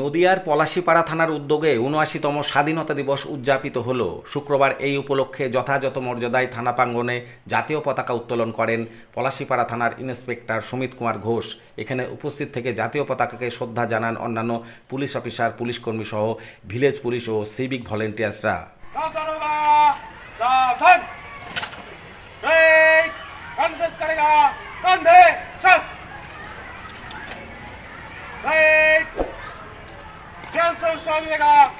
নদিয়ার পলাশীপাড়া থানার উদ্যোগে উনআশিতম স্বাধীনতা দিবস উদযাপিত হল। শুক্রবার এই উপলক্ষে যথাযথ মর্যাদায় থানা প্রাঙ্গণে জাতীয় পতাকা উত্তোলন করেন পলাশীপাড়া থানার ইন্সপেক্টর সুমিত কুমার ঘোষ। এখানে উপস্থিত থেকে জাতীয় পতাকাকে শ্রদ্ধা জানান অন্যান্য পুলিশ অফিসার, পুলিশ কর্মী সহ ভিলেজ পুলিশ ও সিভিক ভলেন্টিয়ার্সরা। 사람이 싸움이 내가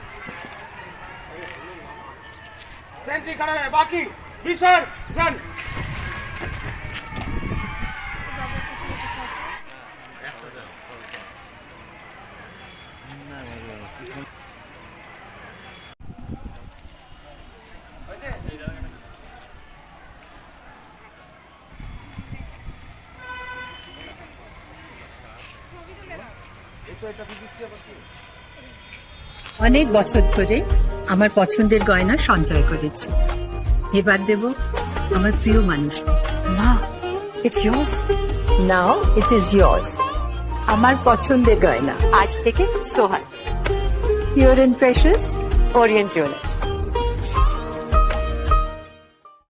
સેન્ટ્રી बाकी બાકી વિસર રન অনেক বছর ধরে আমার পছন্দের গয়না সঞ্চয় করেছি। এবার দেব আমার প্রিয় মানুষ। মা it's years now it is yours আমার পছন্দের গয়না। আজ থেকে সোহার pure and precious Orient jewellers